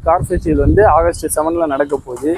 Car festival வந்து August செவனில் நடக்க போகுது.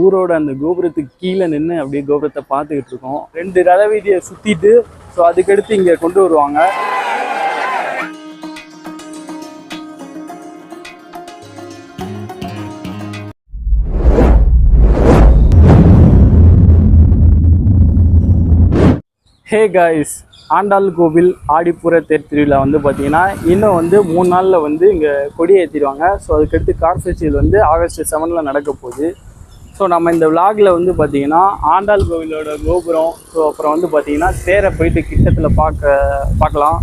ஊரோட அந்த கோபுரத்துக்கு கீழே நின்று அப்படியே கோபுரத்தை பார்த்துக்கிட்டு இருக்கோம். ரெண்டு ரத வீதியை சுற்றிட்டு ஸோ அதுக்கடுத்து இங்கே கொண்டு வருவாங்க. ஹே காய்ஸ் ஆண்டாள் கோவில் ஆடிப்புற தேர் திருவிழா வந்து பார்த்தீங்கன்னா இன்னும் வந்து மூணு நாளில் வந்து இங்கே கொடி ஏற்றிடுவாங்க ஸோ அதுக்கடுத்து கார் ஃபெஸ்டிவல் வந்து ஆகஸ்ட் செவனில் நடக்க போகுது. ஸோ நம்ம இந்த விலாகில் வந்து பார்த்திங்கன்னா ஆண்டாள் கோவிலோட கோபுரம் ஸோ அப்புறம் வந்து பார்த்திங்கன்னா தேரை போயிட்டு கிட்டத்தில் பார்க்க பார்க்கலாம்.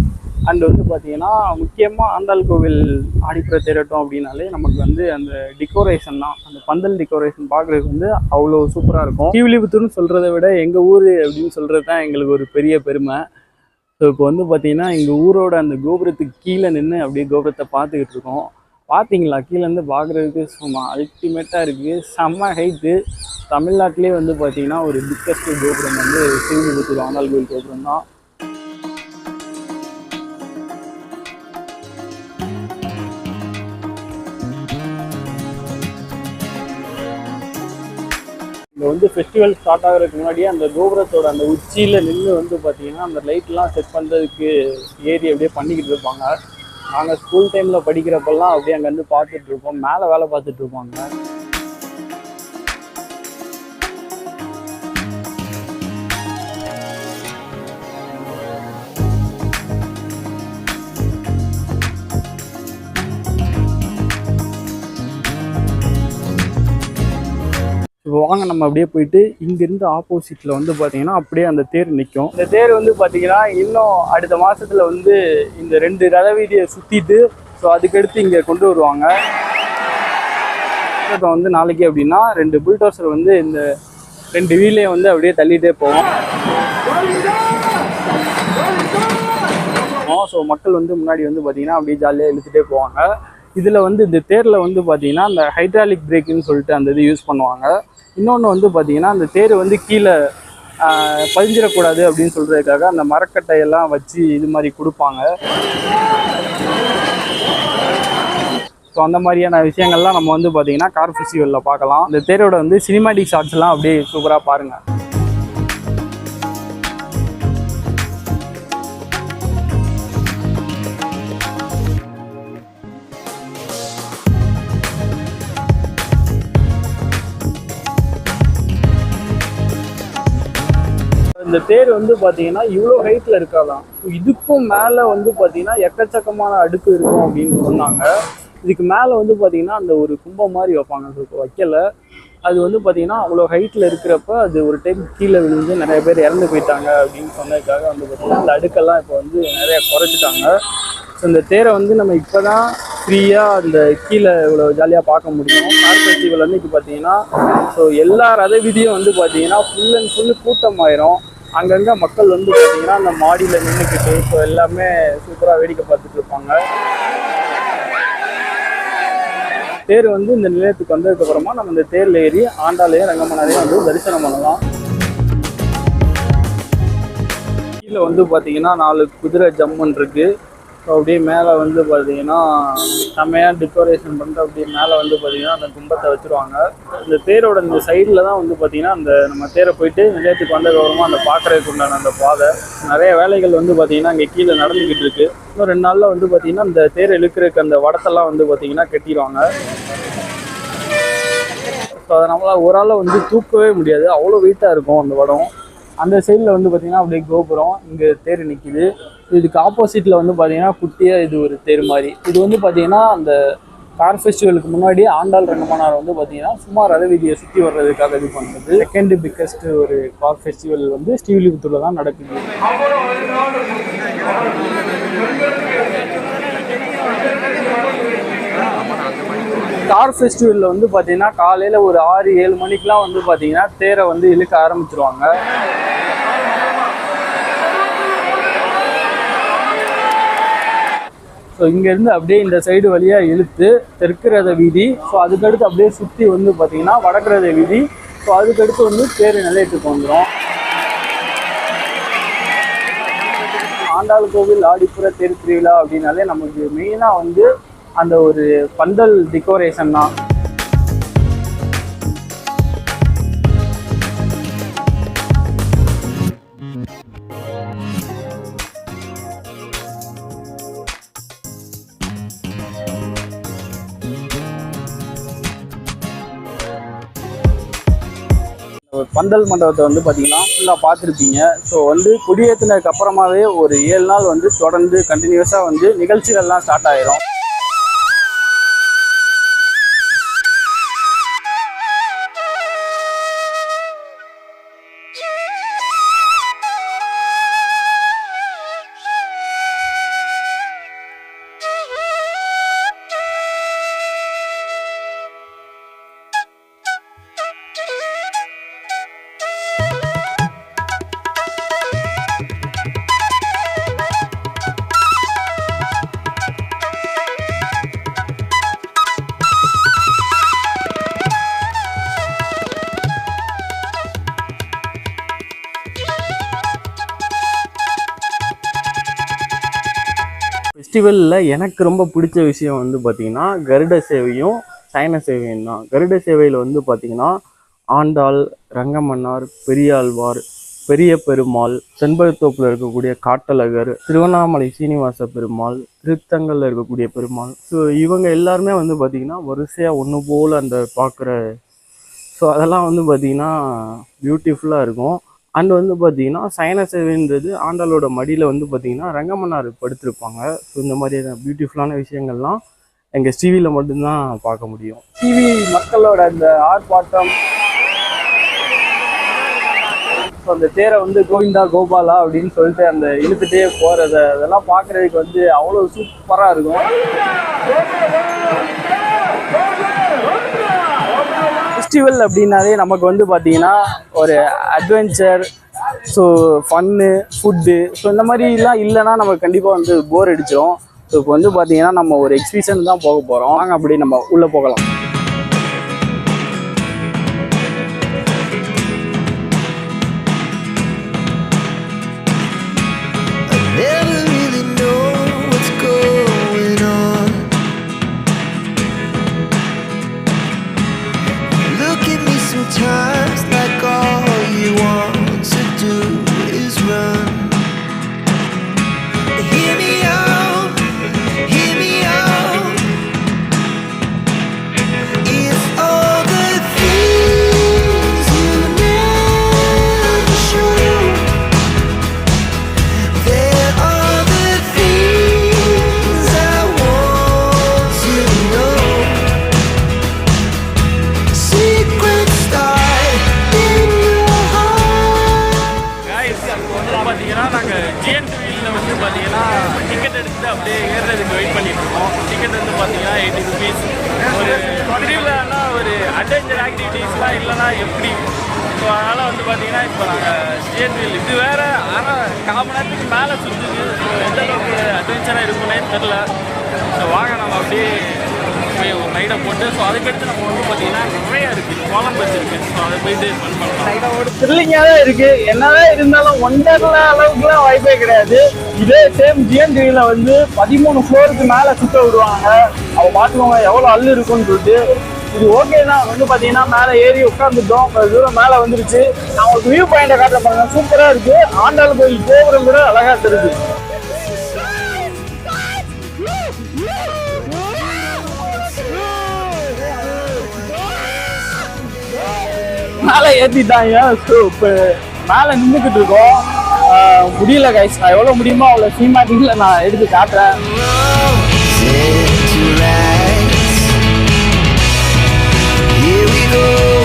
அண்ட் வந்து பார்த்திங்கன்னா முக்கியமாக ஆண்டாள் கோவில் ஆடிப்புற தேரட்டும் அப்படின்னாலே நமக்கு வந்து அந்த டிக்கோரேஷன் தான். அந்த பந்தல் டிக்கோரேஷன் பார்க்குறதுக்கு வந்து அவ்வளோ சூப்பராக இருக்கும். கீவிலிபுத்தூர்னு சொல்கிறத விட எங்கள் ஊர் அப்படின்னு சொல்கிறது தான் எங்களுக்கு ஒரு பெரிய பெருமை. ஸோ இப்போ வந்து பார்த்தீங்கன்னா எங்கள் ஊரோட அந்த கோபுரத்துக்கு கீழே நின்று அப்படியே கோபுரத்தை பார்த்துக்கிட்டு இருக்கோம். பார்த்தீங்களா கீழேருந்து பார்க்குறதுக்கு சும்மா அல்டிமேட்டாக இருக்குது செம்ம ஹைட்டு தமிழ்நாட்டிலே வந்து பார்த்திங்கன்னா ஒரு பிக்கஸ்ட் கோபுரம் வந்து சிவலிபுத்தூர் ஆனால் கோயில் கோபுரம் தான் இங்கே வந்து ஃபெஸ்டிவல் ஸ்டார்ட் ஆகிறதுக்கு முன்னாடியே அந்த கோபுரத்தோட அந்த உச்சியில் நின்று வந்து பார்த்தீங்கன்னா அந்த லைட்லாம் செட் பண்ணுறதுக்கு ஏறி அப்படியே பண்ணிக்கிட்டு இருப்பாங்க. நாங்கள் ஸ்கூல் டைமில் படிக்கிறப்பெல்லாம் அப்படியே அங்கேருந்து பார்த்துட்ருப்போம் மேலே வேலை பார்த்துட்டு இப்போ வாங்க நம்ம அப்படியே போயிட்டு இங்கேருந்து ஆப்போசிட்டில் வந்து பார்த்தீங்கன்னா அப்படியே அந்த தேர் நிற்கும் இந்த தேர் வந்து பார்த்தீங்கன்னா இன்னும் அடுத்த மாதத்தில் வந்து இந்த ரெண்டு ரதவீதியை சுற்றிட்டு ஸோ அதுக்கடுத்து இங்கே கொண்டு வருவாங்க. இப்போ வந்து நாளைக்கு அப்படின்னா ரெண்டு புல்டோசர் வந்து இந்த ரெண்டு வீலே வந்து அப்படியே தள்ளிகிட்டே போவோம். ஸோ மக்கள் வந்து முன்னாடி வந்து பார்த்தீங்கன்னா அப்படியே ஜாலியாக இழுத்துட்டே போவாங்க. இதில் வந்து இந்த தேரில் வந்து பார்த்தீங்கன்னா அந்த ஹைட்ராலிக் பிரேக்குன்னு சொல்லிட்டு அந்த இது யூஸ் பண்ணுவாங்க. இன்னொன்று வந்து பார்த்தீங்கன்னா அந்த தேர் வந்து கீழே பதிஞ்சிடக்கூடாது அப்படின்னு சொல்கிறதுக்காக அந்த மரக்கட்டையெல்லாம் வச்சு இது மாதிரி கொடுப்பாங்க. ஸோ அந்த மாதிரியான விஷயங்கள்லாம் நம்ம வந்து பார்த்தீங்கன்னா கார் ஃபெஸ்டிவலில் பார்க்கலாம். இந்த தேரோட வந்து சினிமேட்டிக் ஷாட்ஸ்லாம் அப்படியே சூப்பராக பாருங்கள் இந்த தேர் வந்து பார்த்தீங்கன்னா இவ்வளோ ஹைட்டில் இருக்காதான் இதுக்கும் மேலே வந்து பார்த்தீங்கன்னா எக்கச்சக்கமான அடுக்கு இருக்கும் அப்படின்னு சொன்னாங்க. இதுக்கு மேலே வந்து பார்த்தீங்கன்னா அந்த ஒரு கும்பம் மாதிரி வைப்பாங்க. அது வைக்கலை வைக்கல. அது வந்து பார்த்தீங்கன்னா அவ்வளோ ஹைட்டில் இருக்கிறப்ப அது ஒரு டைம் கீழே விழுந்து நிறைய பேர் இறந்து போயிட்டாங்க அப்படின்னு சொன்னதுக்காக வந்து பார்த்தீங்கன்னா அந்த அடுக்கெல்லாம் இப்போ வந்து நிறைய குறைச்சிட்டாங்க. ஸோ இந்த தேரை வந்து நம்ம இப்போ தான் ஃப்ரீயாக அந்த கீழே இவ்வளோ ஜாலியாக பார்க்க முடியும். கார் ஃபெஸ்டிவல் வந்து இப்போ பார்த்தீங்கன்னா ஸோ எல்லா ரத விதியும் வந்து பார்த்தீங்கன்னா ஃபுல் அண்ட் ஃபுல்லு கூட்டமாயிரும் அங்கங்கே மக்கள் வந்து பார்த்தீங்கன்னா அந்த மாடியில் நின்றுக்கிட்டு ஸோ எல்லாமே சூப்பராக வேடிக்கை பார்த்துட்டு இருப்பாங்க. தேர் வந்து இந்த நிலையத்துக்கு வந்ததுக்கப்புறமா நம்ம இந்த தேரில் ஏறி ஆண்டாளையும் ரங்கமன்னாரையும் வந்து தரிசனம் பண்ணலாம். கீழே வந்து பார்த்தீங்கன்னா நாலு குதிரை ஜம்முன் இருக்குது அப்படியே மேலே வந்து பார்த்தீங்கன்னா செம்மையாக டெக்கரேஷன் பண்ணிட்டு அப்படியே மேலே வந்து பார்த்தீங்கன்னா அந்த கும்பத்தை வச்சுருவாங்க. இந்த தேரோட இந்த சைடில் தான் வந்து பார்த்தீங்கன்னா அந்த நம்ம தேரை போயிட்டு நிலையத்துக்கு வந்ததுக்கப்புறமா அந்த பார்க்குறதுக்கு உண்டான அந்த பாதை. நிறைய வேலைகள் வந்து பார்த்தீங்கன்னா இங்கே கீழே நடந்துக்கிட்டு இருக்கு. இன்னும் ரெண்டு நாளில் வந்து பார்த்தீங்கன்னா இந்த தேர் இழுக்கிறதுக்கு அந்த வடத்தெல்லாம் வந்து பார்த்தீங்கன்னா கட்டிடுவாங்க. ஸோ அதை நம்மளால் ஒரு ஆளை வந்து தூக்கவே முடியாது. அவ்வளோ வெயிட்டாக இருக்கும் அந்த வடம். அந்த சைடில் வந்து பார்த்தீங்கன்னா அப்படியே கோபுரம் இங்கே தேர் நிற்கிது இதுக்கு ஆப்போசிட்டில் வந்து பார்த்தீங்கன்னா குட்டியாக இது ஒரு தேர் மாதிரி. இது வந்து பார்த்தீங்கன்னா அந்த கார் ஃபெஸ்டிவலுக்கு முன்னாடி ஆண்டாள் ரங்கமன்னார் வந்து பார்த்தீங்கன்னா சும்மா ரத வீதியை சுற்றி வர்றதுக்காக இது பண்ணுறது செகண்ட் பிக்கஸ்ட் ஒரு கார் ஃபெஸ்டிவல் வந்து ஸ்ரீவில்லிபுத்தூரில் தான் நடக்குது. கார் ஃபெஸ்டிவலில் வந்து பார்த்தீங்கன்னா காலையில் ஒரு ஆறு ஏழு மணிக்கெலாம் வந்து பார்த்தீங்கன்னா தேரை வந்து இழுக்க ஆரம்பிச்சிருவாங்க. ஸோ இங்கேருந்து அப்படியே இந்த சைடு வழியாக இழுத்து தெற்கு ரத வீதி ஸோ அதுக்கடுத்து அப்படியே சுற்றி வந்து பார்த்தீங்கன்னா வடக்கு ரத வீதி. ஸோ அதுக்கடுத்து வந்து தேர் நிலையத்துக்கு வந்துடும் ஆண்டாள் கோவில் ஆடிப்புற தேர் திருவிழா அப்படின்னாலே நமக்கு மெயினாக வந்து அந்த ஒரு பந்தல் டெக்கோரேஷன் தான். பந்தல் மண்டபத்தை வந்து பார்த்தீங்கன்னா ஃபுல்லாக பார்த்துருப்பீங்க. ஸோ வந்து குடியேற்றினதுக்கு அப்புறமாவே ஒரு ஏழு நாள் வந்து தொடர்ந்து கண்டினியூஸாக வந்து நிகழ்ச்சிகள்லாம் ஸ்டார்ட் ஆகிரும் ஃபெஸ்டிவலில் எனக்கு ரொம்ப பிடிச்ச விஷயம் வந்து பார்த்திங்கன்னா கருட சேவையும் சயன சேவையும் தான். கருட சேவையில் வந்து பார்த்திங்கன்னா ஆண்டாள் ரங்கமன்னார் பெரியாழ்வார் பெரிய பெருமாள் செண்பகத்தோப்பில் இருக்கக்கூடிய காட்டழகர் திருவண்ணாமலை சீனிவாச பெருமாள் திருத்தங்கல்ல இருக்கக்கூடிய பெருமாள். ஸோ இவங்க எல்லாருமே வந்து பார்த்திங்கன்னா வரிசையாக ஒன்று போல் அந்த பார்க்குற ஸோ அதெல்லாம் வந்து பார்த்திங்கன்னா பியூட்டிஃபுல்லாக இருக்கும். அண்ட் வந்து பார்த்தீங்கன்னா சயன சேவைன்றது ஆண்டாளோட மடியில் வந்து பார்த்தீங்கன்னா ரங்கமன்னார் படுத்திருப்பாங்க. ஸோ இந்த மாதிரியான பியூட்டிஃபுல்லான விஷயங்கள்லாம் எங்கள் டிவியில் மட்டும்தான் பார்க்க முடியும். டிவி மக்களோட அந்த ஆர்ப்பாட்டம். ஸோ அந்த தேரை வந்து கோவிந்தா கோபாலா அப்படின்னு சொல்லிட்டு அந்த இழுத்துட்டே போகிறத அதெல்லாம் பார்க்குறதுக்கு வந்து அவ்வளோ சூப்பராக இருக்கும். ஃபெஸ்டிவல் அப்படின்னாலே நமக்கு வந்து பார்த்தீங்கன்னா ஒரு adventure so fun food so இந்த மாதிரிலாம் இல்லைன்னா நமக்கு கண்டிப்பாக வந்து போர் அடிச்சிடும் ஸோ இப்போ வந்து பார்த்தீங்கன்னா நம்ம ஒரு எக்ஸிபிஷன் தான் போக போகிறோம் நாங்கள் அப்படி நம்ம உள்ளே போகலாம். இருக்கும் டிக்கெட் வந்து பார்த்தீங்கன்னா எயிட்டி ருபீஸ் ஒரு திருவிழானா ஒரு அட்வென்ச்சர் ஆக்டிவிட்டீஸ்லாம் இல்லைன்னா எப்படி? ஸோ அதனால் வந்து பார்த்தீங்கன்னா இப்போ நாங்கள் ஜிஎன் இது வேறு ஆனால் கால் மேலே சுற்றுது ஸோ எந்த அளவுக்கு அட்வென்ச்சராக இருக்குன்னே தெரில ஸோ வாங்க நம்ம அப்படியே போய் ஒரு ரைடை போட்டு ஸோ அதுக்கடுத்து நம்ம வந்து பார்த்தீங்கன்னா நிறைய கோலம் ஸோ அதை போயிட்டு ஃபன் பண்ணலாம். ஒரு த்ரில்லிங்காக தான் இருக்கு. என்னதான் இருந்தாலும் ஒண்டர்ல அளவுக்குலாம் வாய்ப்பே கிடையாது. இதே சேம் ஜிஎன்டிவியில் வந்து பதிமூணு ஃப்ளோருக்கு மேலே சுத்த விடுவாங்க. அவங்க பார்த்துக்கோங்க எவ்வளோ அள்ளு இருக்குன்னு சொல்லிட்டு. இது ஓகே தான். வந்து பார்த்தீங்கன்னா மேலே ஏறி உட்காந்துட்டோம் தூரம் மேலே வந்துருச்சு. நான் உங்களுக்கு வியூ பாயிண்டை காட்டுற பாருங்க. சூப்பராக இருக்குது ஆண்டாள் கோயில் கோபுரம் கூட அழகாக தெரியுது. மேலே ஏற்றிட்டாங்க ஸோ இப்போ மேலே நின்றுக்கிட்டு இருக்கோம். முடியல கைஸ் நான் எவ்வளோ முடியுமோ அவ்வளோ சினிமாட்டிக்கில் நான் எடுத்து காட்டுறேன். Here we go.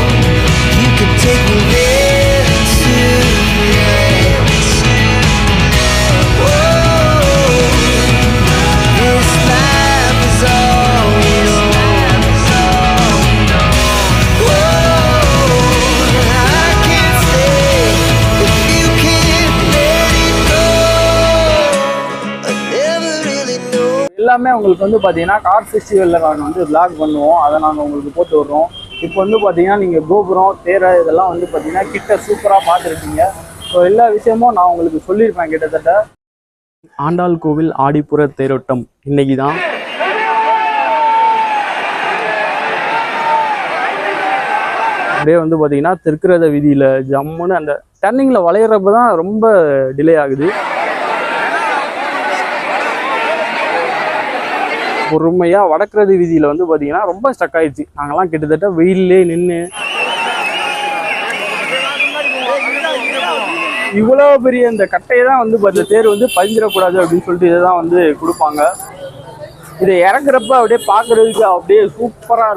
எல்லாமே உங்களுக்கு வந்து பார்த்தீங்கன்னா கார் ஃபெஸ்டிவலில் நாங்கள் வந்து பிளாக் பண்ணுவோம். அதை நாங்கள் உங்களுக்கு போட்டு விட்றோம். இப்போ வந்து பார்த்தீங்கன்னா நீங்கள் கோபுரம் தேரை இதெல்லாம் வந்து பார்த்தீங்கன்னா கிட்ட சூப்பராக பார்த்துருக்கீங்க ஸோ எல்லா விஷயமும் நான் உங்களுக்கு சொல்லியிருப்பேன் கிட்டத்தட்ட. ஆண்டாள் கோவில் ஆடிப்புற தேரோட்டம் இன்னைக்கு தான் அப்படியே வந்து பார்த்தீங்கன்னா தெற்கிறத விதியில் ஜம்முன்னு அந்த டர்னிங்கில் வளையிறப்ப தான் ரொம்ப டிலே ஆகுது. பொறுமையாக வடக்கிறது வீதியில் வந்து பார்த்தீங்கன்னா ரொம்ப ஸ்டக் ஆயிடுச்சு. நாங்கள்லாம் கிட்டத்தட்ட வெயிலே நின்று இவ்வளோ பெரிய இந்த கட்டையை தான் வந்து இந்த தேர் வந்து பதிஞ்சிடக்கூடாது அப்படின்னு சொல்லிட்டு இதை தான் வந்து கொடுப்பாங்க. இதை இறக்குறப்ப அப்படியே பார்க்குறதுக்கு அப்படியே சூப்பராக இருக்கும்.